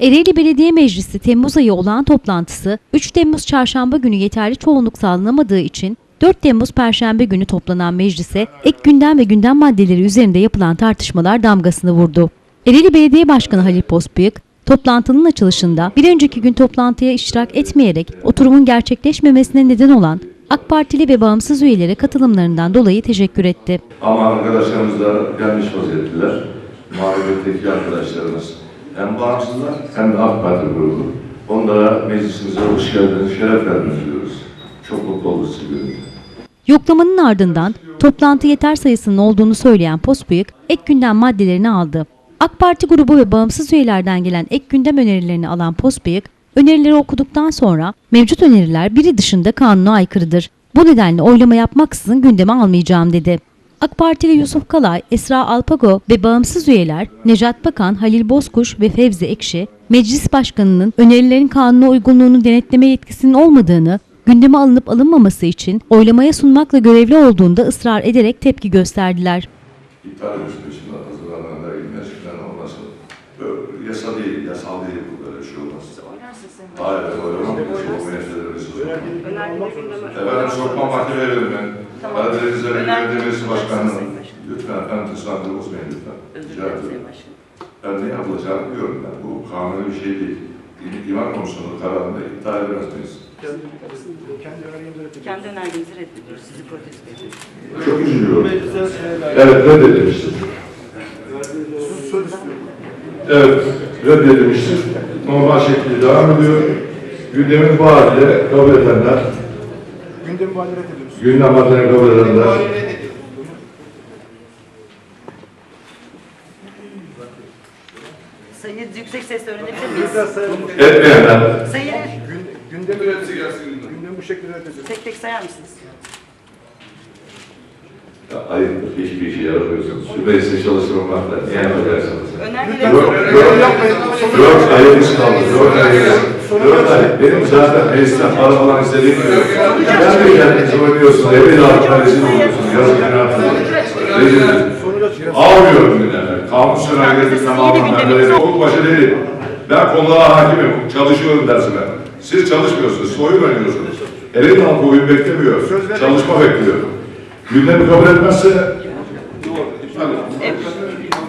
Ereğli Belediye Meclisi Temmuz ayı olağan toplantısı 3 Temmuz çarşamba günü yeterli çoğunluk sağlanamadığı için 4 Temmuz Perşembe günü toplanan meclise ek gündem ve gündem maddeleri üzerinde yapılan tartışmalar damgasını vurdu. Ereğli Belediye Başkanı Halil Pospıyık, toplantının açılışında bir önceki gün toplantıya iştirak etmeyerek oturumun gerçekleşmemesine neden olan AK Partili ve bağımsız üyelere katılımlarından dolayı teşekkür etti. Ama arkadaşlarımız da gelmiş vaziyettiler. Mağlubiyetteki arkadaşlarımız hem bağımsızlar hem de AK Parti grubu. Onlara meclisimize hoş geldiniz, şeref verdiniz diyoruz. Çok mutlu olduk sizi. Yoklamanın ardından toplantı yeter sayısının olduğunu söyleyen Pospıyık ek gündem maddelerini aldı. AK Parti grubu ve bağımsız üyelerden gelen ek gündem önerilerini alan Pospıyık, önerileri okuduktan sonra mevcut öneriler biri dışında kanuna aykırıdır. Bu nedenle oylama yapmaksızın gündeme almayacağım dedi. AK Partili Yusuf Kalay, Esra Alpago ve bağımsız üyeler Necat Bakan, Halil Bozkuş ve Fevzi Ekşi, Meclis Başkanı'nın önerilerin kanuna uygunluğunu denetleme yetkisinin olmadığını, gündeme alınıp alınmaması için oylamaya sunmakla görevli olduğunda ısrar ederek tepki gösterdiler. İptal üstüne hazırlanan olması böyle yasa değil, yasal değil bu böyle şey olmaz. Hayır, oynamam. Çok müneselerimiz Efendim sokma mahkeme verelim ben. Karadeniz Belediye Meclisi Başkanı'nın. Lütfen efendim tesadüf bozmayın lütfen. Rica ederim. Ben ne yapılacağını biliyorum ben. Bu kanuni bir şey değil. İm- İmar Komisyonu kararında iptal edemez miyiz? Kendi önergenizi reddediyoruz. Sizi protesto ediyoruz. Çok üzülüyorum. Evet, reddedilmiştir. Evet, reddedilmiştir. Normal şekilde devam ediyor. Gündemin bu haliyle kabul edenler, Gündemi bu halde reddediyoruz. gündem maddelerini kabul edenler, Sayıyı yüksek sesle öğrenebilir miyiz? Etmeyenler, Sayıyı Gün, gündemi, gündemi bu şekilde reddediyoruz. tek tek sayar mısınız? Ayıptır, hiçbir işe yaramıyorsunuz. Şu meclise çalıştırmakla niye yapacaksınız? Önergeleri Yok, Yorum yapmayın. Dört ayımız kaldı, dört ayımız. Dört ay. Benim zaten meclisten para falan istediğim yok. Ben de kendinizi oynuyorsunuz, evi de arkadaşınız oluyorsunuz. Yazık günah. Rezil. Almıyorum gündemleri. Kamus tamamen ben böyle okul başı değilim. Ben konulara hakimim, çalışıyorum dersime. Siz çalışmıyorsunuz, siz oyun oynuyorsunuz. Elin halkı oyun beklemiyor, çalışma bekliyor. Gündemi kabul etmezse Evet.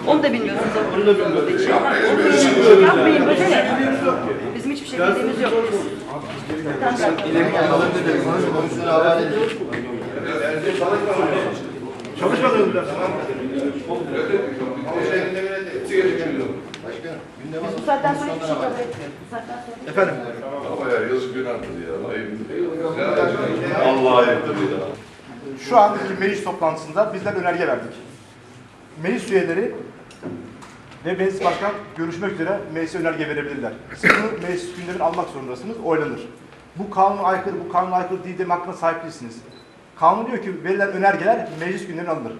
Onu da bilmiyorsunuz. Onu da bilmiyorsunuz. Yapmayın böyle. Bizim hiçbir şey bildiğimiz yok. Çalışmadığınız bir ders. Bu saatten sonra hiçbir şey kabul etmiyoruz. Bu saatten sonra. Efendim. Ama ya yazık günahtır ya. Ayıptır ya. Allah ayıptır ya. Şu anki meclis toplantısında bizler önerge verdik. Meclis üyeleri ve meclis başkan görüşmek üzere meclise önerge verebilirler. Siz bunu meclis gündemine almak zorundasınız, oylanır. Bu kanuna aykırı, bu kanuna aykırı değil deme hakkına sahip değilsiniz. Kanun diyor ki verilen önergeler meclis gündemine alınır.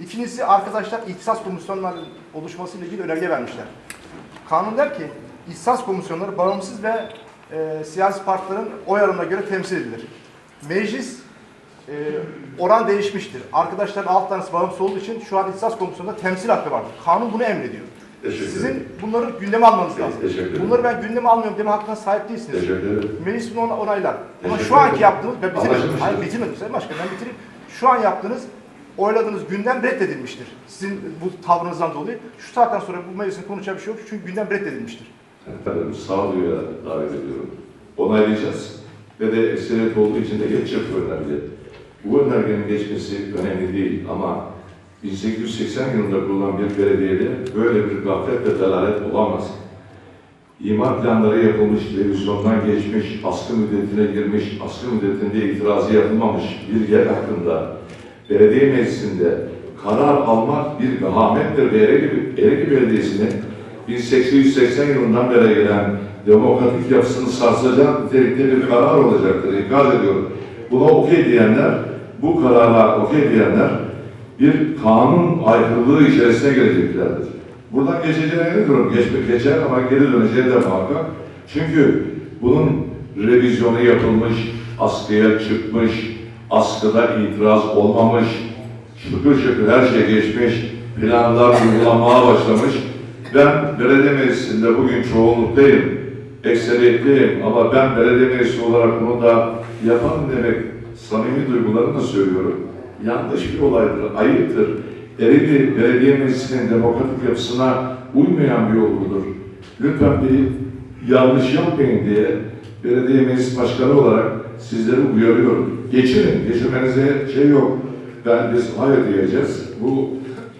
İkincisi arkadaşlar ihtisas komisyonlarının oluşmasıyla ilgili önerge vermişler. Kanun der ki ihtisas komisyonları bağımsız ve e, siyasi partilerin oy oranına göre temsil edilir. Meclis e, oran değişmiştir. Arkadaşların alt tanesi bağımsız olduğu için şu an ihtisas komisyonunda temsil hakkı vardır. Kanun bunu emrediyor. Sizin bunları gündeme almanız lazım. Bunları ben gündeme almıyorum deme hakkına sahip değilsiniz. Meclis bunu ona- onaylar. Ama şu anki yaptığınız, ben bitirmedim. Hayır bitirmedim Sayın Başkan, ben bitireyim. Şu an yaptığınız, oyladığınız gündem reddedilmiştir. Sizin bu tavrınızdan dolayı. Şu saatten sonra bu meclisin konuşacağı bir şey yok çünkü gündem reddedilmiştir. Efendim sağduyuya davet ediyorum. Onaylayacağız. Ve de ekseriyet olduğu için de geçecek bu önerge. Bu önergenin geçmesi önemli değil ama 1880 yılında kurulan bir belediyede böyle bir gaflet ve delalet olamaz. İmar planları yapılmış, revizyondan geçmiş, askı müddetine girmiş, askı müddetinde itirazı yapılmamış bir yer hakkında belediye meclisinde karar almak bir vehamettir ve Ereğli, Ereğli Belediyesi'nin 1880 yılından beri gelen demokratik yapısını sarsacak nitelikte bir karar olacaktır. İkaz ediyorum. Buna okey diyenler, bu karara okey diyenler bir kanun aykırılığı içerisine geleceklerdir. Buradan geçeceğine ne durum? Geçmek geçer ama geri döneceği de muhakkak. Çünkü bunun revizyonu yapılmış, askıya çıkmış, askıda itiraz olmamış, şıkır şıkır her şey geçmiş, planlar uygulanmaya başlamış. Ben belediye meclisinde bugün çoğunluktayım, ekseriyetteyim ama ben belediye meclisi olarak bunu da yapan demek samimi duygularımla söylüyorum. Yanlış bir olaydır, ayıptır. Ereğli Belediye Meclisi'nin demokratik yapısına uymayan bir olgudur. Lütfen bir yanlış yapmayın diye belediye meclis başkanı olarak sizleri uyarıyorum. Geçirin, geçirmenize şey yok. Ben biz hayır diyeceğiz. Bu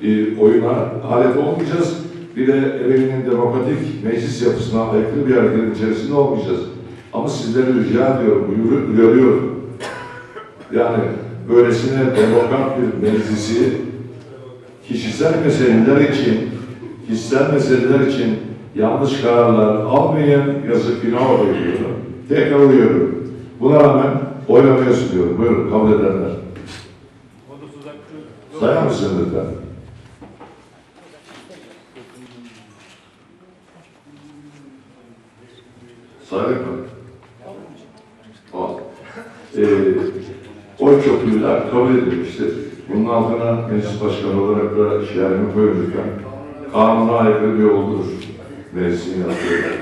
e, oyuna alet olmayacağız. Bir de Ereğli'nin demokratik meclis yapısına aykırı bir hareketin içerisinde olmayacağız. Ama sizleri rica ediyorum, uyarı- uyarıyorum. Yani böylesine demokrat bir meclisi kişisel meseleler için, kişisel meseleler için yanlış kararlar almayın, yazık günah oluyor. Tekrar uyuyorum. Buna rağmen oylamaya sunuyorum. Buyurun, kabul edenler. Sayar mısın lütfen? Saydık mı? Al. Ee, oy çokluğuyla kabul edilmiştir. Bunun altına meclis başkanı olarak da şiarımı lütfen. Kanuna aykırı bir olgudur. Meclisin yaptığı.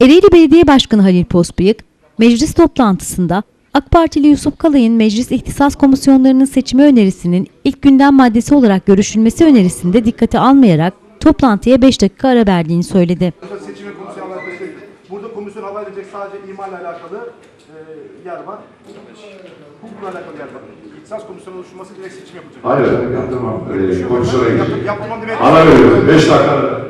Ereğli Belediye Başkanı Halil Pospıyık, meclis toplantısında AK Partili Yusuf Kalay'ın meclis ihtisas komisyonlarının seçimi önerisinin ilk gündem maddesi olarak görüşülmesi önerisinde dikkate almayarak toplantıya 5 dakika ara verdiğini söyledi. Burada seçimi komisyon alakası değil. Burada komisyon havale edecek sadece imarla alakalı e, yer var. Hukukla alakalı yer var. İhtisas komisyonu oluşturması direkt seçim yapılacak. Hayır, yaptırmam. Ee, komisyona Yap- gideceğim. Yaptırmam demek. Ara veriyorum. Beş dakika ara.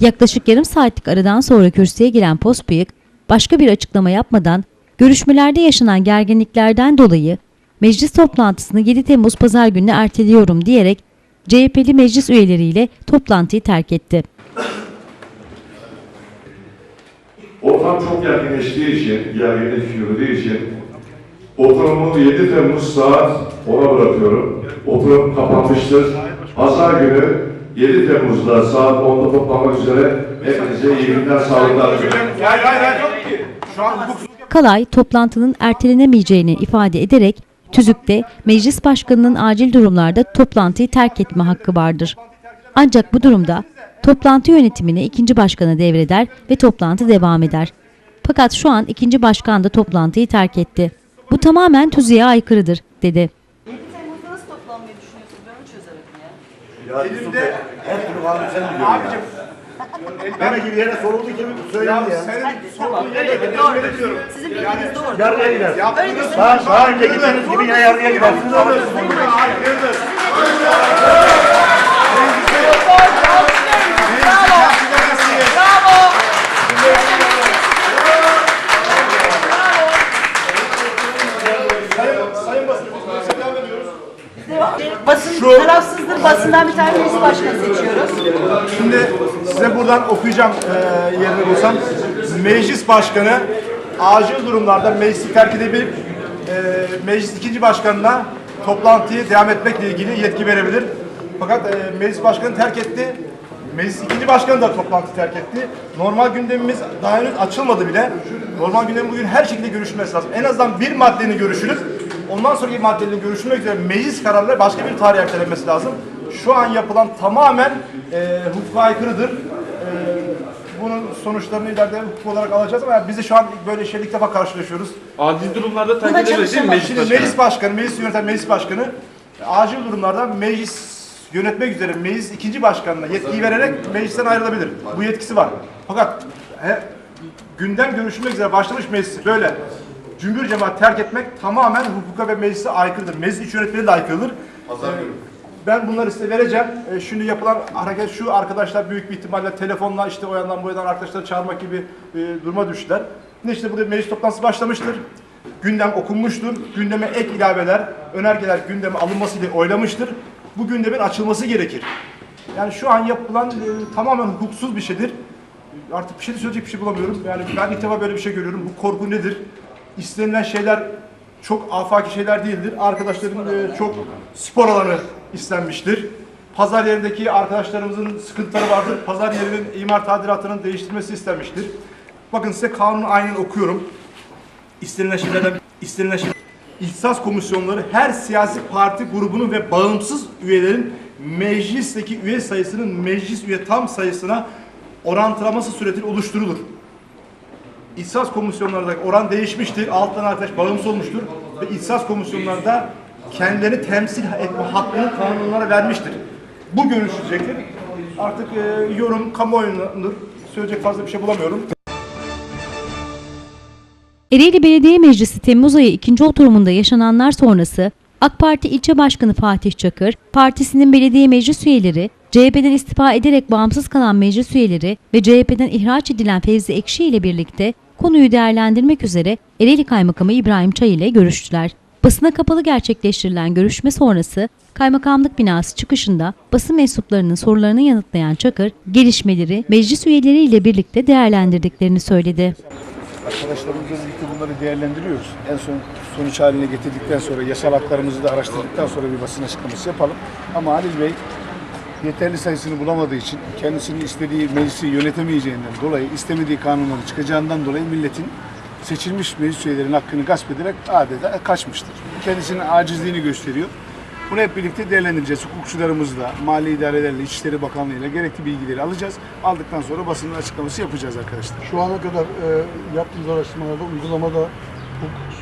Yaklaşık yarım saatlik aradan sonra kürsüye giren Pospıyık, başka bir açıklama yapmadan görüşmelerde yaşanan gerginliklerden dolayı meclis toplantısını 7 Temmuz Pazar gününe erteliyorum diyerek CHP'li meclis üyeleriyle toplantıyı terk etti. Ortam çok gerginleştiği için, yürüdüğü için oturumu 7 Temmuz saat 10'a bırakıyorum. Oturum kapanmıştır. Pazar günü 7 Temmuz'da saat 10'da toplamak üzere hepinize iyi günler, sağlıklar diliyorum. Hayır hayır hayır. Yok ki. Şu an hukuksuz Kalay toplantının ertelenemeyeceğini ifade ederek tüzükte meclis başkanının acil durumlarda toplantıyı terk etme hakkı vardır. Ancak bu durumda toplantı yönetimini ikinci başkana devreder ve toplantı devam eder. Fakat şu an ikinci başkan da toplantıyı terk etti. Bu tamamen tüzüğe aykırıdır, dedi. 7 Temmuz'da nasıl toplanmayı düşünüyorsunuz? Ben onu çözemedim ya. elimde Her türlü kanunu sen biliyorsun ya. Bana gibi yere soruldu gibi söyledi ya ya. senin Tamam, sorduğun öyle yere de doğru. doğru. Sizin bildiğiniz doğru. Yargıya gidersin. Yaptığınız Daha, daha önce gittiğiniz gibi yine yargıya gidersiniz. Hayırdır. Sayın basın, biz devam ediyoruz. Basın tarafsızdır. Basından bir tane meclis başkanı seçiyoruz. Şimdi size buradan okuyacağım e, yerini bulsam. Meclis başkanı acil durumlarda meclisi terk edebilip e, meclis ikinci başkanına toplantıyı devam etmekle ilgili yetki verebilir. Fakat e, meclis başkanı terk etti. Meclis ikinci başkanı da toplantı terk etti. Normal gündemimiz daha henüz açılmadı bile. Normal gündem bugün her şekilde görüşülmesi lazım. En azından bir maddenin görüşülüp ondan sonraki maddelerin görüşülmek üzere meclis kararları başka bir tarihe ertelenmesi lazım. Şu an yapılan tamamen e, hukuka aykırıdır. E, bunun sonuçlarını ileride hukuk olarak alacağız ama biz de şu an böyle şeyle ilk defa karşılaşıyoruz. Acil durumlarda terk edemez değil mi meclis Şimdi başkanı? meclis başkanı, meclis yöneten meclis başkanı acil durumlarda meclis yönetmek üzere meclis ikinci başkanına yetkiyi vererek meclisten ayrılabilir. Bu yetkisi var. Fakat he, gündem görüşülmek üzere başlamış meclisi böyle cümbür cemaat terk etmek tamamen hukuka ve meclise aykırıdır. Meclis iç yönetmeliğe de aykırıdır. Ee, Ben bunları size vereceğim. Ee, Şimdi yapılan hareket şu arkadaşlar büyük bir ihtimalle telefonla işte o yandan bu yandan arkadaşları çağırmak gibi e, duruma düştüler. Şimdi işte burada meclis toplantısı başlamıştır. Gündem okunmuştur. Gündeme ek ilaveler, önergeler gündeme alınmasıyla oylamıştır. Bu gündemin açılması gerekir. Yani şu an yapılan e, tamamen hukuksuz bir şeydir. Artık bir şey de söyleyecek bir şey bulamıyorum. Yani ben ilk defa böyle bir şey görüyorum. Bu korku nedir? İstenilen şeyler çok afaki şeyler değildir. Arkadaşların e, çok spor alanı istenmiştir. Pazar yerindeki arkadaşlarımızın sıkıntıları vardır. Pazar yerinin imar tadilatının değiştirilmesi istenmiştir. Bakın size kanunu aynen okuyorum. İstenilen şeylerden istenilen şey İhtisas komisyonları her siyasi parti grubunun ve bağımsız üyelerin meclisteki üye sayısının meclis üye tam sayısına orantılaması suretiyle oluşturulur. İhtisas komisyonlardaki oran değişmiştir. Alttan arkadaş bağımsız olmuştur. Ve İhtisas komisyonlarda kendilerini temsil etme hakkını kanunlara vermiştir. Bu görüşülecektir. Artık e, yorum kamuoyundandır. Söyleyecek fazla bir şey bulamıyorum. Ereğli Belediye Meclisi Temmuz ayı ikinci oturumunda yaşananlar sonrası AK Parti İlçe Başkanı Fatih Çakır, partisinin belediye meclis üyeleri, CHP'den istifa ederek bağımsız kalan meclis üyeleri ve CHP'den ihraç edilen Fevzi Ekşi ile birlikte konuyu değerlendirmek üzere Ereğli Kaymakamı İbrahim Çay ile görüştüler. Basına kapalı gerçekleştirilen görüşme sonrası kaymakamlık binası çıkışında basın mensuplarının sorularını yanıtlayan Çakır, gelişmeleri meclis üyeleriyle birlikte değerlendirdiklerini söyledi. Arkadaşlarımızla birlikte bunları değerlendiriyoruz. En son sonuç haline getirdikten sonra, yasal haklarımızı da araştırdıktan sonra bir basın açıklaması yapalım. Ama Halil Bey yeterli sayısını bulamadığı için, kendisinin istediği meclisi yönetemeyeceğinden dolayı, istemediği kanunları çıkacağından dolayı milletin seçilmiş meclis üyelerinin hakkını gasp ederek adeta kaçmıştır. Kendisinin acizliğini gösteriyor. Bunu hep birlikte değerlendireceğiz. Hukukçularımızla, mali idarelerle, İçişleri Bakanlığı'yla gerekli bilgileri alacağız. Aldıktan sonra basının açıklaması yapacağız arkadaşlar. Şu ana kadar e, yaptığınız araştırmalarda, uygulamada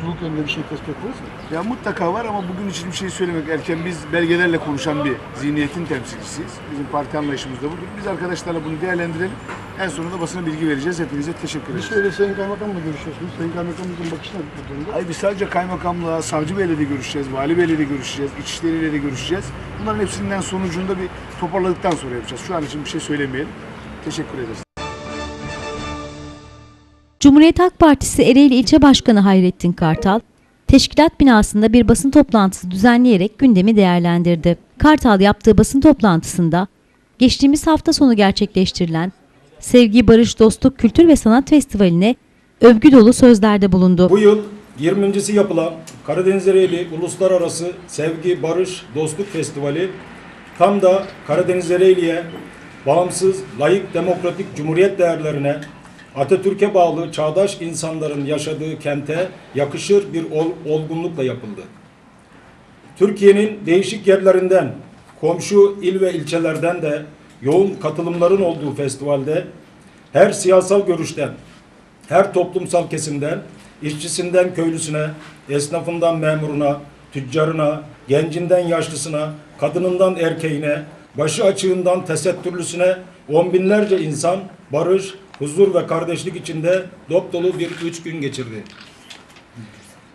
hukuksuzluk yönünde bir şey tespit ettiniz mi? Ya mutlaka var ama bugün için bir şey söylemek erken. Biz belgelerle konuşan bir zihniyetin temsilcisiyiz. Bizim parti anlayışımız da budur. Biz arkadaşlarla bunu değerlendirelim. En sonunda basına bilgi vereceğiz. Hepinize teşekkür Bir ederiz. şöyle Sayın Kaymakam'la görüşüyorsunuz. Sayın Kaymakamımızın bakışına bu durumda. Hayır biz sadece kaymakamla, savcı beyle de görüşeceğiz, vali beyle de görüşeceğiz, içişleriyle de görüşeceğiz. Bunların hepsinden sonucunda bir toparladıktan sonra yapacağız. Şu an için bir şey söylemeyelim. Teşekkür ederiz. Cumhuriyet Halk Partisi Ereğli İlçe Başkanı Hayrettin Kartal, teşkilat binasında bir basın toplantısı düzenleyerek gündemi değerlendirdi. Kartal yaptığı basın toplantısında, geçtiğimiz hafta sonu gerçekleştirilen Sevgi, Barış, Dostluk, Kültür ve Sanat Festivali'ne övgü dolu sözlerde bulundu. Bu yıl 20.si yapılan Karadeniz Ereğli Uluslararası Sevgi, Barış, Dostluk Festivali tam da Karadeniz Ereğli'ye bağımsız, layık, demokratik cumhuriyet değerlerine, Atatürk'e bağlı çağdaş insanların yaşadığı kente yakışır bir ol- olgunlukla yapıldı. Türkiye'nin değişik yerlerinden, komşu il ve ilçelerden de yoğun katılımların olduğu festivalde her siyasal görüşten, her toplumsal kesimden, işçisinden köylüsüne, esnafından memuruna, tüccarına, gencinden yaşlısına, kadınından erkeğine, başı açığından tesettürlüsüne on binlerce insan barış, huzur ve kardeşlik içinde dop dolu bir üç gün geçirdi.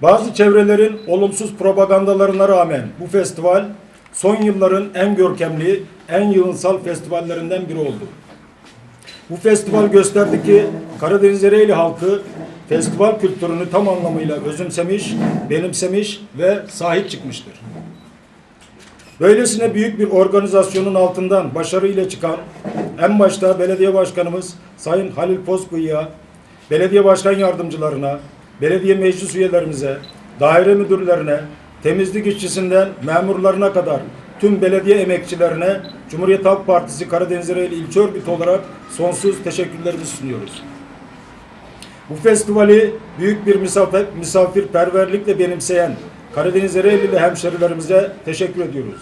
Bazı çevrelerin olumsuz propagandalarına rağmen bu festival son yılların en görkemli, en yığınsal festivallerinden biri oldu. Bu festival gösterdi ki Karadeniz Ereğli halkı festival kültürünü tam anlamıyla özümsemiş, benimsemiş ve sahip çıkmıştır. Böylesine büyük bir organizasyonun altından başarıyla çıkan en başta belediye başkanımız Sayın Halil Pozkuyu'ya, belediye başkan yardımcılarına, belediye meclis üyelerimize, daire müdürlerine, temizlik işçisinden memurlarına kadar tüm belediye emekçilerine Cumhuriyet Halk Partisi Karadeniz Ereğli İlçe Örgütü olarak sonsuz teşekkürlerimizi sunuyoruz. Bu festivali büyük bir misafir, misafirperverlikle benimseyen Karadeniz Ereğlili hemşerilerimize teşekkür ediyoruz.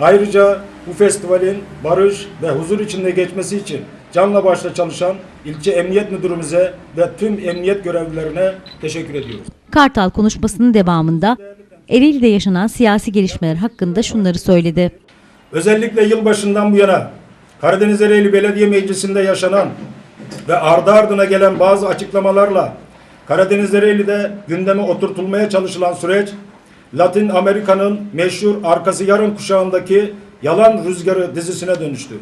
Ayrıca bu festivalin barış ve huzur içinde geçmesi için canla başla çalışan ilçe emniyet müdürümüze ve tüm emniyet görevlilerine teşekkür ediyoruz. Kartal konuşmasının devamında Ereğli'de yaşanan siyasi gelişmeler hakkında şunları söyledi. Özellikle yılbaşından bu yana Karadeniz Ereğli Belediye Meclisi'nde yaşanan ve ardı ardına gelen bazı açıklamalarla Karadeniz Ereğli'de gündeme oturtulmaya çalışılan süreç Latin Amerika'nın meşhur Arkası Yarın kuşağındaki Yalan Rüzgarı dizisine dönüştü.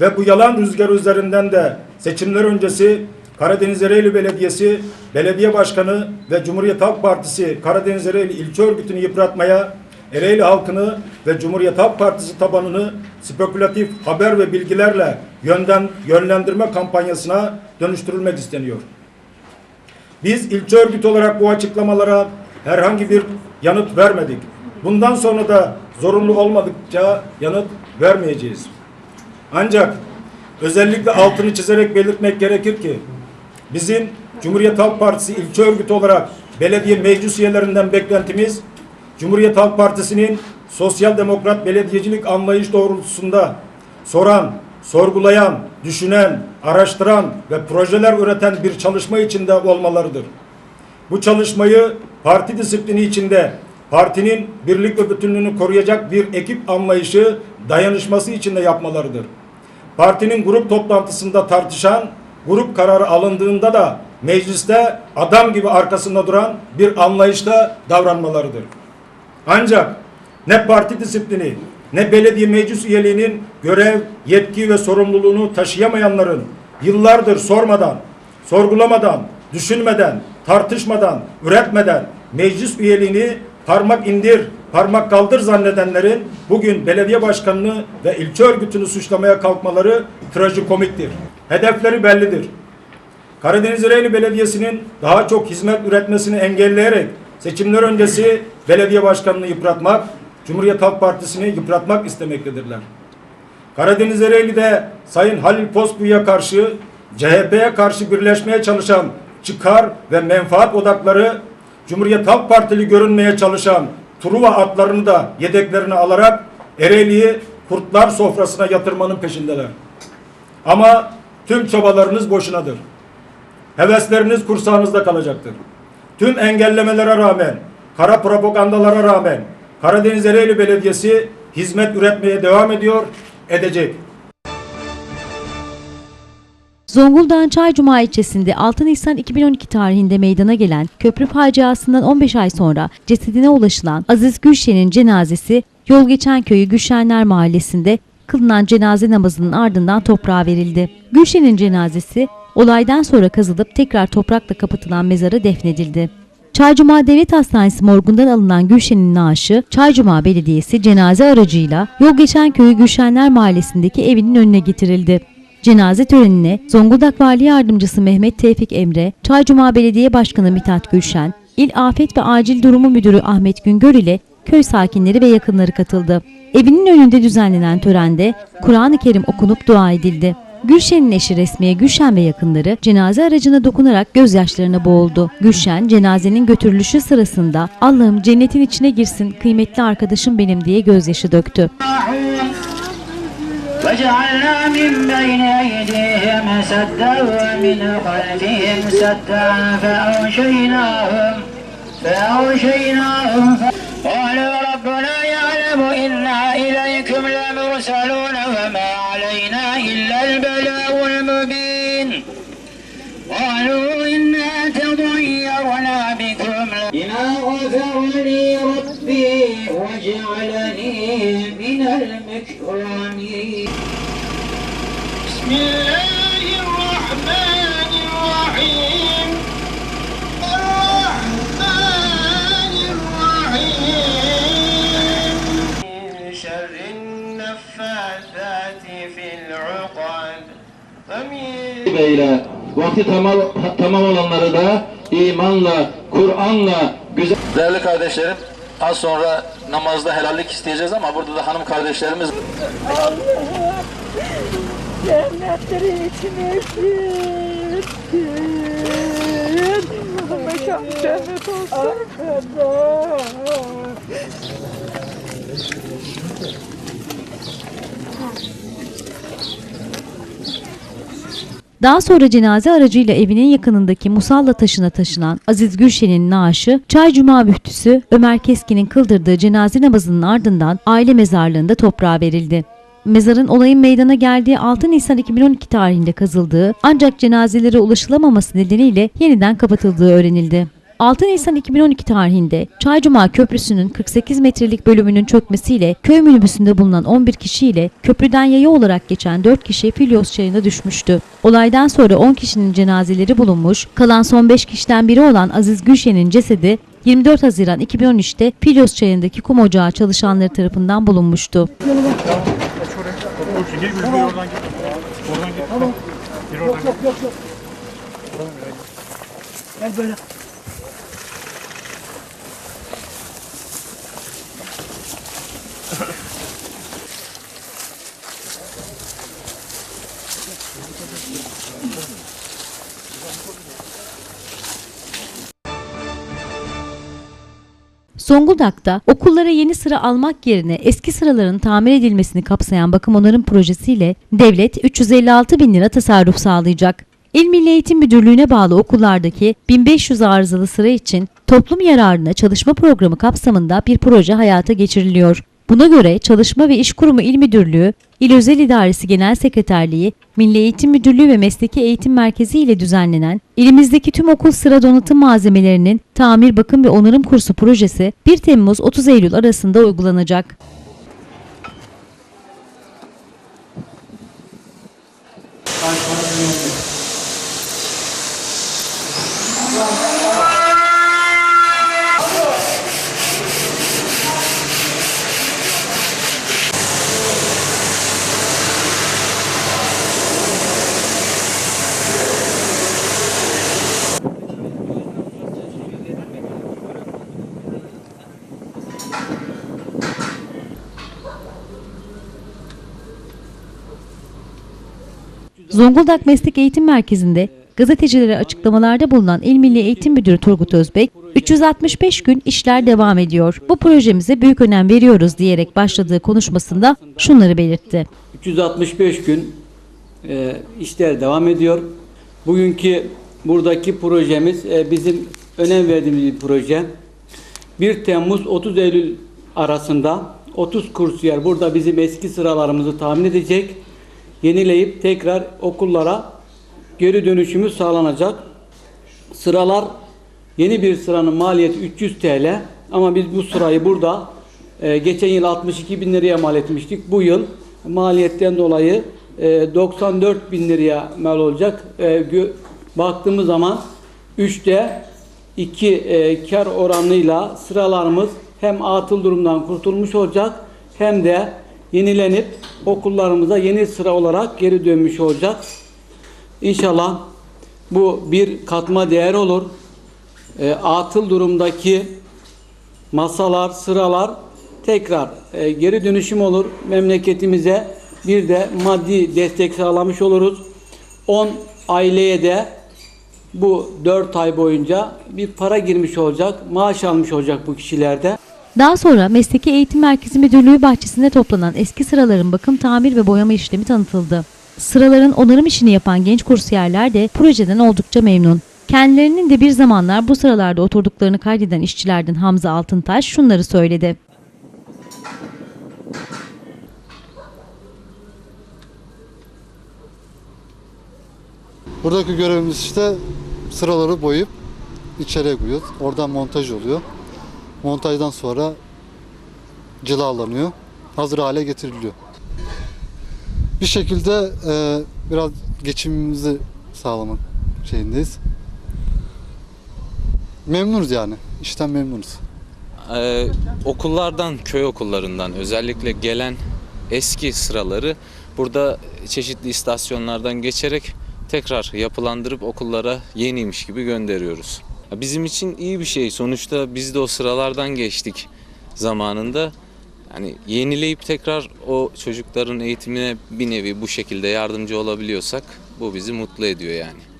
Ve bu yalan rüzgarı üzerinden de seçimler öncesi Karadeniz Ereğli Belediyesi, Belediye Başkanı ve Cumhuriyet Halk Partisi Karadeniz Ereğli İlçe Örgütü'nü yıpratmaya, Ereğli halkını ve Cumhuriyet Halk Partisi tabanını spekülatif haber ve bilgilerle yönden, yönlendirme kampanyasına dönüştürülmek isteniyor. Biz ilçe örgütü olarak bu açıklamalara herhangi bir yanıt vermedik. Bundan sonra da zorunlu olmadıkça yanıt vermeyeceğiz. Ancak özellikle altını çizerek belirtmek gerekir ki bizim Cumhuriyet Halk Partisi ilçe örgütü olarak belediye meclis üyelerinden beklentimiz Cumhuriyet Halk Partisi'nin sosyal demokrat belediyecilik anlayış doğrultusunda soran, sorgulayan, düşünen, araştıran ve projeler üreten bir çalışma içinde olmalarıdır. Bu çalışmayı parti disiplini içinde partinin birlik ve bütünlüğünü koruyacak bir ekip anlayışı dayanışması içinde yapmalarıdır. Partinin grup toplantısında tartışan, grup kararı alındığında da mecliste adam gibi arkasında duran bir anlayışta davranmalarıdır. Ancak ne parti disiplini ne belediye meclis üyeliğinin görev, yetki ve sorumluluğunu taşıyamayanların yıllardır sormadan, sorgulamadan, düşünmeden, tartışmadan, üretmeden meclis üyeliğini parmak indir, parmak kaldır zannedenlerin bugün belediye başkanını ve ilçe örgütünü suçlamaya kalkmaları trajikomiktir. Hedefleri bellidir. Karadeniz Ereğli Belediyesi'nin daha çok hizmet üretmesini engelleyerek seçimler öncesi belediye başkanını yıpratmak, Cumhuriyet Halk Partisi'ni yıpratmak istemektedirler. Karadeniz Ereğli'de Sayın Halil Pospuy'a karşı CHP'ye karşı birleşmeye çalışan çıkar ve menfaat odakları Cumhuriyet Halk Partili görünmeye çalışan Truva atlarını da yedeklerine alarak Ereğli'yi kurtlar sofrasına yatırmanın peşindeler. Ama tüm çabalarınız boşunadır. Hevesleriniz kursağınızda kalacaktır. Tüm engellemelere rağmen, kara propagandalara rağmen Karadeniz Ereğli Belediyesi hizmet üretmeye devam ediyor, edecek. Zonguldak'ın Çaycuma ilçesinde 6 Nisan 2012 tarihinde meydana gelen köprü faciasından 15 ay sonra cesedine ulaşılan Aziz Gülşen'in cenazesi yol geçen köyü Gülşenler Mahallesi'nde kılınan cenaze namazının ardından toprağa verildi. Gülşen'in cenazesi olaydan sonra kazılıp tekrar toprakla kapatılan mezara defnedildi. Çaycuma Devlet Hastanesi morgundan alınan Gülşen'in naaşı Çaycuma Belediyesi cenaze aracıyla yol geçen köyü Gülşenler Mahallesi'ndeki evinin önüne getirildi. Cenaze törenine Zonguldak Vali Yardımcısı Mehmet Tevfik Emre, Çaycuma Belediye Başkanı Mithat Gülşen, İl Afet ve Acil Durumu Müdürü Ahmet Güngör ile köy sakinleri ve yakınları katıldı. Evinin önünde düzenlenen törende Kur'an-ı Kerim okunup dua edildi. Gülşen'in eşi Resmiye Gülşen ve yakınları cenaze aracına dokunarak gözyaşlarına boğuldu. Gülşen cenazenin götürülüşü sırasında Allah'ım cennetin içine girsin kıymetli arkadaşım benim diye gözyaşı döktü. وجعلنا من بين أيديهم سدا ومن خلفهم سدا. فأغشيناهم فأغشيناهم. قالوا ربنا يعلم إنا إليكم لمرسلون وما علينا إلا البلاغ المبين. قالوا إنا تضيرنا بكم. بما غفر لي ربي وجعلني من المكرمين بسم الله الرحمن الرحيم الرحمن الرحيم من شر النفاثات في العقد ومن ile vakti tamam, tamam olanları da imanla, Kur'an'la güzel... Değerli kardeşlerim, az sonra namazda helallik isteyeceğiz ama burada da hanım kardeşlerimiz... Cennetlerin içine gittin. Mekan cennet olsun. Daha sonra cenaze aracıyla evinin yakınındaki musalla taşına taşınan Aziz Gülşen'in naaşı Çay Cuma müftüsü Ömer Keskin'in kıldırdığı cenaze namazının ardından aile mezarlığında toprağa verildi. Mezarın olayın meydana geldiği 6 Nisan 2012 tarihinde kazıldığı ancak cenazelere ulaşılamaması nedeniyle yeniden kapatıldığı öğrenildi. 6 Nisan 2012 tarihinde Çaycuma Köprüsü'nün 48 metrelik bölümünün çökmesiyle köy minibüsünde bulunan 11 kişiyle köprüden yaya olarak geçen 4 kişi Filyos çayına düşmüştü. Olaydan sonra 10 kişinin cenazeleri bulunmuş, kalan son 5 kişiden biri olan Aziz Gülşen'in cesedi 24 Haziran 2013'te Filyos çayındaki kum ocağı çalışanları tarafından bulunmuştu. Gir bir Zonguldak'ta okullara yeni sıra almak yerine eski sıraların tamir edilmesini kapsayan bakım onarım projesiyle devlet 356 bin lira tasarruf sağlayacak. İl Milli Eğitim Müdürlüğü'ne bağlı okullardaki 1500 arızalı sıra için toplum yararına çalışma programı kapsamında bir proje hayata geçiriliyor. Buna göre Çalışma ve İş Kurumu İl Müdürlüğü, İl Özel İdaresi Genel Sekreterliği, Milli Eğitim Müdürlüğü ve Mesleki Eğitim Merkezi ile düzenlenen ilimizdeki tüm okul sıra donatım malzemelerinin tamir, bakım ve onarım kursu projesi 1 Temmuz 30 Eylül arasında uygulanacak. Zonguldak Meslek Eğitim Merkezi'nde gazetecilere açıklamalarda bulunan İl Milli Eğitim Müdürü Turgut Özbek, 365 gün işler devam ediyor. Bu projemize büyük önem veriyoruz diyerek başladığı konuşmasında şunları belirtti. 365 gün e, işler devam ediyor. Bugünkü buradaki projemiz e, bizim önem verdiğimiz bir proje. 1 Temmuz 30 Eylül arasında 30 kursiyer burada bizim eski sıralarımızı tahmin edecek. Yenileyip tekrar okullara geri dönüşümü sağlanacak. Sıralar yeni bir sıranın maliyeti 300 TL ama biz bu sırayı burada e, geçen yıl 62 bin liraya mal etmiştik. Bu yıl maliyetten dolayı e, 94 bin liraya mal olacak. E, baktığımız zaman 3'te 2 e, kar oranıyla sıralarımız hem atıl durumdan kurtulmuş olacak hem de yenilenip okullarımıza yeni sıra olarak geri dönmüş olacak. İnşallah bu bir katma değer olur. E, atıl durumdaki masalar, sıralar tekrar e, geri dönüşüm olur. Memleketimize bir de maddi destek sağlamış oluruz. 10 aileye de bu 4 ay boyunca bir para girmiş olacak, maaş almış olacak bu kişilerde. Daha sonra Mesleki Eğitim Merkezi Müdürlüğü bahçesinde toplanan eski sıraların bakım, tamir ve boyama işlemi tanıtıldı. Sıraların onarım işini yapan genç kursiyerler de projeden oldukça memnun. Kendilerinin de bir zamanlar bu sıralarda oturduklarını kaydeden işçilerden Hamza Altıntaş şunları söyledi. Buradaki görevimiz işte sıraları boyayıp içeriye koyuyoruz. Oradan montaj oluyor. Montajdan sonra cilalanıyor. Hazır hale getiriliyor. Bir şekilde e, biraz geçimimizi sağlamak şeyindeyiz. Memnunuz yani. İşten memnunuz. Ee, okullardan, köy okullarından özellikle gelen eski sıraları burada çeşitli istasyonlardan geçerek tekrar yapılandırıp okullara yeniymiş gibi gönderiyoruz. Bizim için iyi bir şey. Sonuçta biz de o sıralardan geçtik zamanında. Yani yenileyip tekrar o çocukların eğitimine bir nevi bu şekilde yardımcı olabiliyorsak bu bizi mutlu ediyor yani.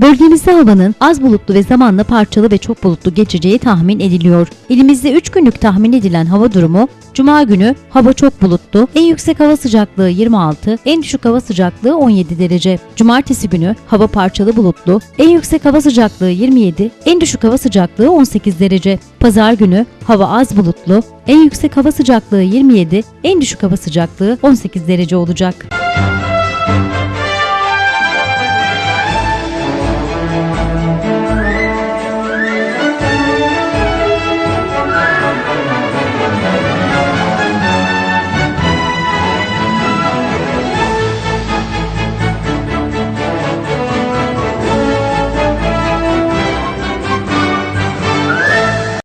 Bölgemizde havanın az bulutlu ve zamanla parçalı ve çok bulutlu geçeceği tahmin ediliyor. Elimizde 3 günlük tahmin edilen hava durumu Cuma günü hava çok bulutlu, en yüksek hava sıcaklığı 26, en düşük hava sıcaklığı 17 derece. Cumartesi günü hava parçalı bulutlu, en yüksek hava sıcaklığı 27, en düşük hava sıcaklığı 18 derece. Pazar günü hava az bulutlu, en yüksek hava sıcaklığı 27, en düşük hava sıcaklığı 18 derece olacak.